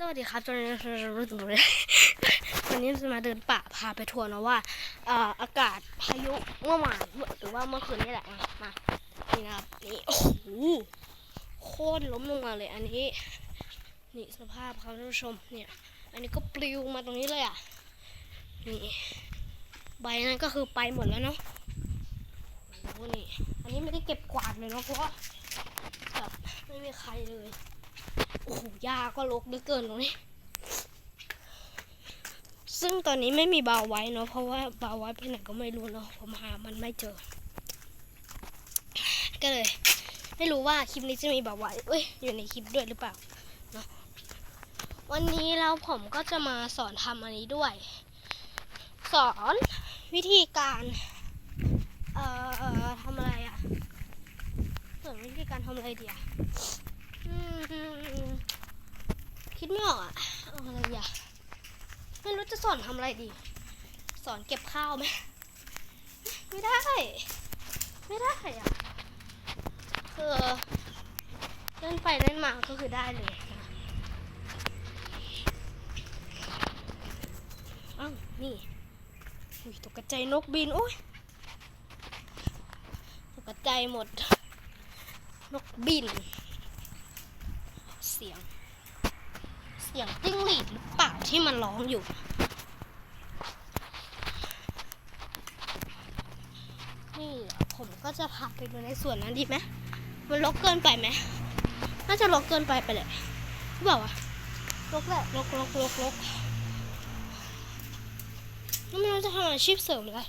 สวัสดีครับตอนนี้รู้ตัวเลยวันนี้จะมาเดินป่าพาไปทัวร์นะว่าเอ่ออากาศพายุเมื่อวานหรือว่าเมื่อคืนนี่แหละมานี่นะครับนี่โอ้โหโค่นล้มลงมาเลยอันนี้นี่สภาพครับท่านผู้ชมเนี่ย อันนี้ก็ปลิวมาตรงนี้เลยอะนี่ใบนั้นก็คือไปหมดแล้วเนาะโอ้โหนี่อันนี้ไม่ได้เก็บกวาดเลยเนาะเพราะว่าแบบไม่มีใครเลย โอ้โหหญ้าก็รกเหลือเกินตรงนี้ ซึ่งตอนนี้ไม่มีบาวไว้เนาะ เพราะว่าบาวไว้ไปไหนก็ไม่รู้เนาะ ผมหามันไม่เจอ ก็เลย ไม่รู้ว่าคลิปนี้จะมีบาวไว้เอ้ย อยู่ในคลิปด้วยหรือเปล่าเนาะ วันนี้แล้วผมก็จะมาสอนทำอันนี้ด้วย สอนวิธีการ เอ่อออทำอะไรอะสอนวิธีการทำอะไรดีอะอืม คิดไม่ออกอะเอาอะไรดีอะไม่รู้จะสอนทำอะไรดี สอนเก็บข้าวไหมไม่ได้ ไม่ได้อะคือเล่นไปเล่นมาก็คือได้เลยนะอ้าวนี่อุ้ยตกใจนกบินโอ้ยตกใจหมด นกบิน เสียง สียงจิ้งหรีดหรือเปล่าที่มันร้องอยู่ นี่ผมก็จะพาไปดูในส่วนนั้นดีไหมมันรกเกินไปไหมน่าจะรกเกินไปไปเลยรือเปล่าวะรกแหละรกรกรกรกแล้วม่รู้จะทำอาชีพเสริมหรืออะไร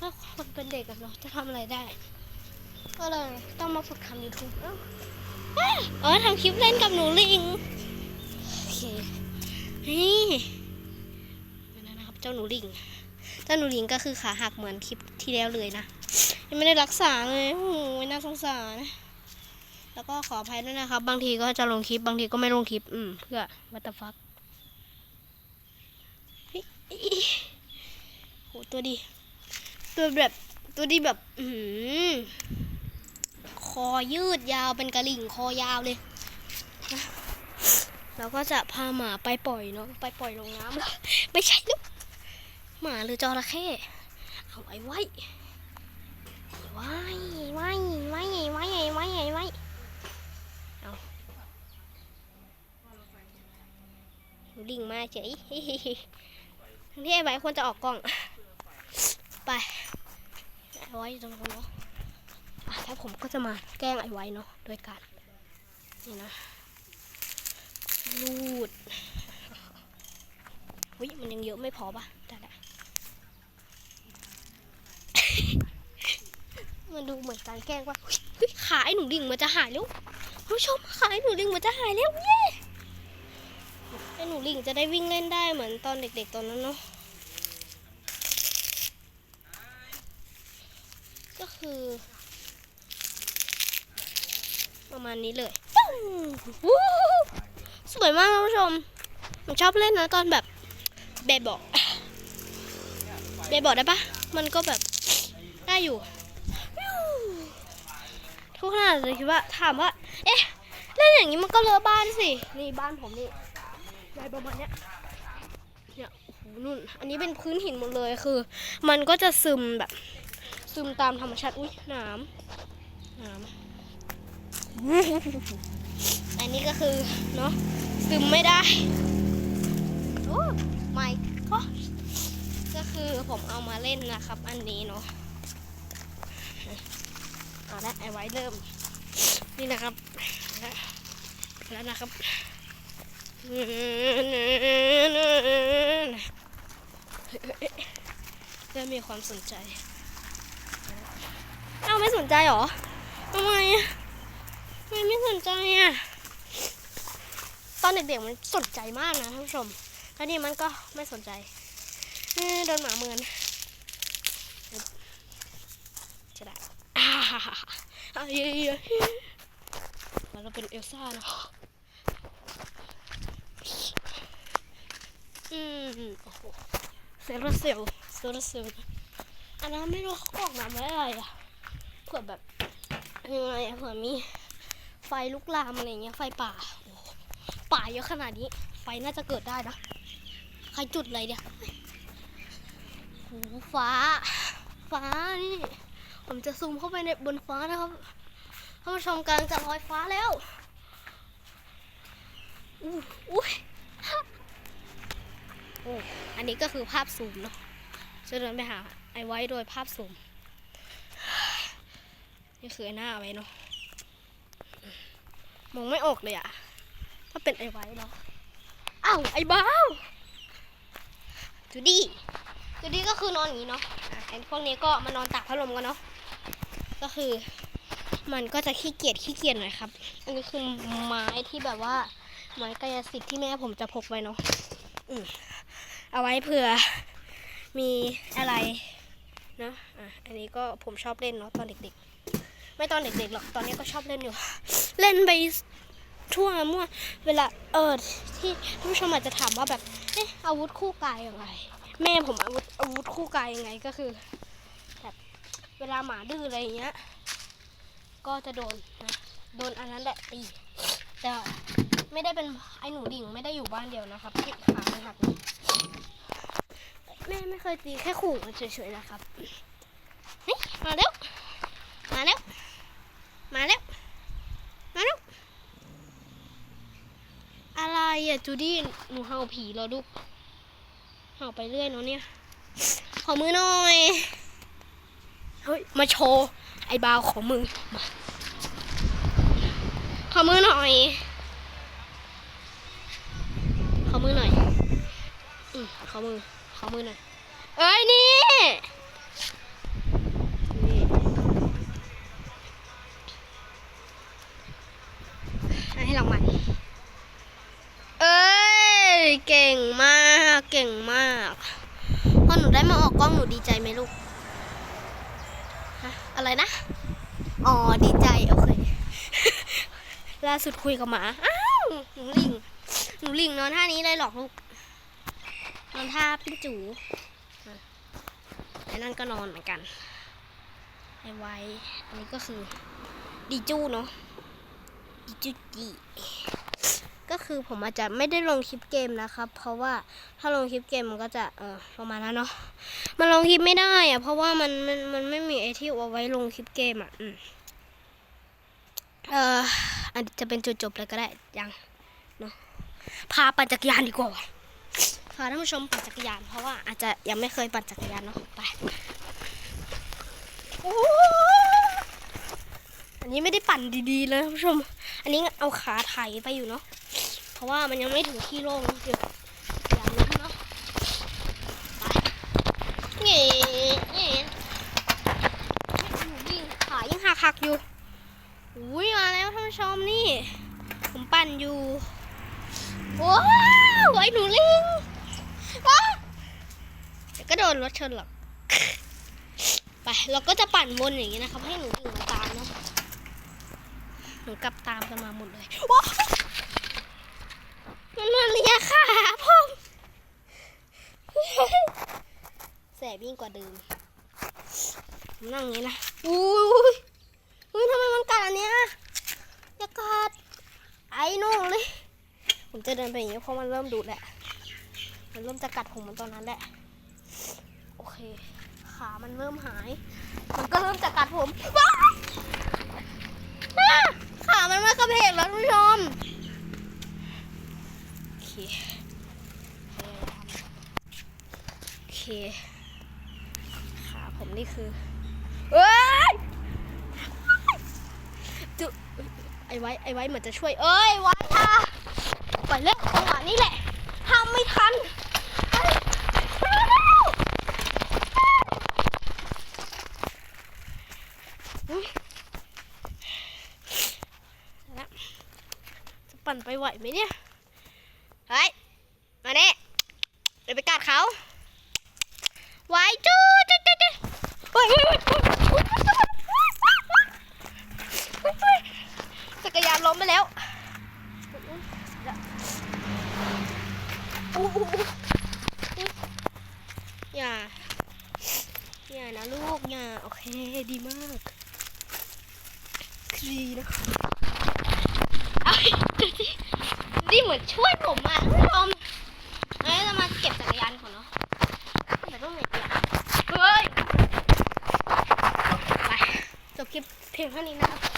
ถ้าคนเป็นเด็กอะเนาะจะทำอะไรได้ ก็เลยต้องมาฝึกทำยูทูบเออทำคลิปเล่นกับหนูลิง เคนี่นั่นนะครับ เจ้าหนูลิง เจ้าหนูลิงก็คือขาหักเหมือนคลิปที่แล้วเลยนะยังไม่ได้รักษาเลยโอ้โหน่าสงสารแล้วก็ขออภัยด้วยนะครับ บางทีก็จะลงคลิป บางทีก็ไม่ลงคลิป อืม เพื่อวัตฟักโหตัวดี ตัวแบบ ตัวดีแบบ อือหือคอยืดยาวเป็นกระหลิ่งคอยาวเลย เราก็จะพาหมาไปปล่อยเนาะไปปล่อยลงน้ำแล้วไม่ใช่ลูกหมาหรือจอระเข้เอาไอ้ไว้ไว้ไว้ไว้ไว้ไว้ไว้เอาดิ่งมาเฉยทั้งที่ไอไว้ควรจะออกกล้อง ไปไอ้ไว้ตรงนู้นเนาะแล้วผมก็จะมาแกล้งไอ้ไว้เนาะโดยการนี่นะ ลูดวิมันยังเยอะไม่พอป่ะได้ละมันดูเหมือนการแกล้งว่าเฮ้ยขาไอ้หนูดิ่งมันจะหายแล้วคุณผู้ชมขาไอ้หนูดิ่งมันจะหายแล้วเย้ไอ้หนูดิ่งจะได้วิ่งเล่นได้เหมือนตอนเด็กๆตอนนั้นเนาะก็คือ ประมาณนี้เลยวู้ สวยมากท่านผู้ชมผมชอบเล่นนะตอนแบบเบบอกเบบอกได้ปะมันก็แบบได้อยู่ ทุกขนาดเลยคิดว่าถามว่า เอ๊ะเล่นอย่างนี้มันก็เลอะบ้านสินี่บ้านผมนี่ใหญ่ประมาณเนี้ยเนี่ยโอ้โหนู่นอันนี้เป็นพื้นหินหมดเลยคือ มันก็จะซึมแบบ ซึมตามธรรมชาติอุ้ยน้ำน้ำ อันนี้ก็คือเนาะซึมไม่ได้โอ้ไม่ก็ก็คือผมเอามาเล่นนะครับ อันนี้เนาะเอาละไอไว้เริ่ม นี่นะครับ แล้วแล้วนะครับเริ่มมีความสนใจ เอ้าไม่สนใจหรอทำไม อะทำไม่สนใจอะ ตอนเด็กๆมันสนใจมากนะท่านผู้ชมแล้วนี่มันก็ไม่สนใจโดนหมาเมือนจะได้อ่าฮ่าฮ่าฮ่าอะเย้เย้แล้วเราเป็นเอลซ่าเนอะอืมโอ้โหเซลเซลเซลเซลอันนั้นไม่รู้เขากรอกน้ำไว้อะไรอะเผื่อแบบยังไงเผื่อมี ไฟลุกลามอะไรเงี้ยไฟป่าป่าเยอะขนาดนี้ ไฟน่าจะเกิดได้นะใครจุดอะไรเนี่ยโหูฟ้า ฟ้านี่ ผมจะซูมเข้าไปในบนฟ้านะครับท่านผู้ชมกำลังจะลอยฟ้าแล้วอู้อุ้ยโอ้อันนี้ก็คือภาพซูมเนาะจะเดินไปหาไอไว้โดยภาพซูม นี่คือไอ้หน้าไว้เนาะ มองไม่ออกเลยอะถ้าเป็นไอไว้เนาะอ้าวไอ้บ้าวจูดี้จูดี้ก็คือนอนอย่างนี้เนาะอะไอ้พวกนี้ก็มานอนตากพัดลมกันเนาะก็คือ มันก็จะขี้เกียจขี้เกียจหน่อยครับ อันนี้คือไม้ที่แบบว่าไม้กายสิทธิ์ที่แม่ผมจะพกไว้เนาะอืมเอาไว้เผื่อมีอะไรเนาะอะอันนี้ก็ผมชอบเล่นเนาะตอนเด็กๆ ไม่ตอนเด็กๆหรอกตอนนี้ก็ชอบเล่นอยู่ เล่นไปทั่วมั่วเวลาเออที่ท่านผู้ชมอาจจะถามว่าแบบเอ๊ะอาวุธคู่กายยังไง แม่ผมอาวุธอาวุธคู่กายยังไงก็คือแบบเวลาหมาดื้ออะไรอย่างเงี้ย ก็จะโดนนะโดนอันนั้นแหละตีแต่ไม่ได้เป็นไอ้หนูดิ่งไม่ได้อยู่บ้านเดียวนะครับที่ขามันหักแม่ไม่เคยตีแค่ขู่เฉยๆนะครับเฮ้ยมาแล้วมาแล้วมาแล้วมาแล้ว อะไรอะจูดี้หนูเห่าผีเหรอลูกเห่าไปเรื่อยเนาะเนี่ย ขอมือหน่อยเฮ้ยมาโชว์ไอ้บาวขอมือมาขอมือหน่อยขอมือหน่อยอืมขอมือขอมือหน่อยเอ้ยนี่นี่ เก่งมาก เก่งมากพอหนูได้มาออกกล้องหนูดีใจไหมลูกอะไรนะ อ๋อ ดีใจ โอเค ล่าสุดคุยกับหมา อ้าว หนูลิง หนูลิงนอนท่านี้เลยหรอลูก นอนท่าปิ้งจูไอ้นั่นก็นอนเหมือนกัน ไอ้ไว้ อันนี้ก็คือ ดีจูเนาะ ดีจูจี ก็คือผมอาจจะไม่ได้ลงคลิปเกมนะครับ เพราะว่าถ้าลงคลิปเกมมันก็จะเออประมาณนั้นเนาะมันลงคลิปไม่ได้อะเพราะว่ามันมันมันไม่มีไอที่เอาไว้ลงคลิปเกมอะอืมเอออันจะเป็นจุดจบเลยก็ได้ยังเนาะพาปั่นจักรยานดีกว่าพาท่านผู้ชมปั่นจักรยาน เพราะว่าอาจจะยังไม่เคยปั่นจักรยานเนาะไปอ้อันนี้ไม่ได้ปั่นดีๆเลยท่านผู้ชม อันนี้เอาขาไถไปอยู่เนาะ เพราะว่ามันยังไม่ถึงที่โล่งเดี๋ยวอย่างนั้นเนาะไปเงี้ยเงี้ยหนูวิ่งขายังหักหักๆอยู่อุ้ยมาแล้วท่านผู้ชมนี่ ผมปั่นอยู่ว้าวไอ้หนูลิงว้าเดี๋ยวก็โดนรถชนหรอกไปเราก็จะปั่นวนอย่างนี้นะครับ ให้หนูลิงมาตามเนาะหนูกลับตามกันมาหมดเลยว้า มันมาเลียขาผมแสบยิ่งกว่าเดิมนั่งอย่างนี้นะอุ้ยเฮ้ยทำไมมันกัดอันเนี้ยอย่ากัดไอ้หนูเลย ผมจะเดินไปอย่างนี้เพราะมันเริ่มดุแหละ มันเริ่มจะกัดผมมันตอนนั้นแหละ โอเค ขามันเริ่มหาย มันก็เริ่มจะกัดผมขามันไม่กระเพกแล้วท่านผู้ชม เคโอเคขาผมนี่คือเอ้ยจุไอไว้ไอไว้เหมือนจะช่วย เอ้ยไว้ค่ะปล่อยเล่นจังหวะนี้แหละห้ามไม่ทันเฮ้ยมาแล้วอุ๊ยแล้วจะปั่นไปไหวไหมเนี่ย เฮ้ย มาเนี่ยเดี๋ยวไปกัดเขาไว้จู้จู้จู้จู้เฮ้ยเฮ้ยเฮ้ยเฮ้ยเฮ้ยเฮ้ย จักรยานล้มไปแล้วอู้หูอย่า อย่านะลูก อย่า โอเค ดีมากดีนะไอ้ยดูดิดูดิเหมือนช่วยผมอะท่านผู้ชมเอ้ยเรามาเก็บจักรยานก่อนเนาะเดี๋ยวต้องไหนดีอะเฮ้ยไป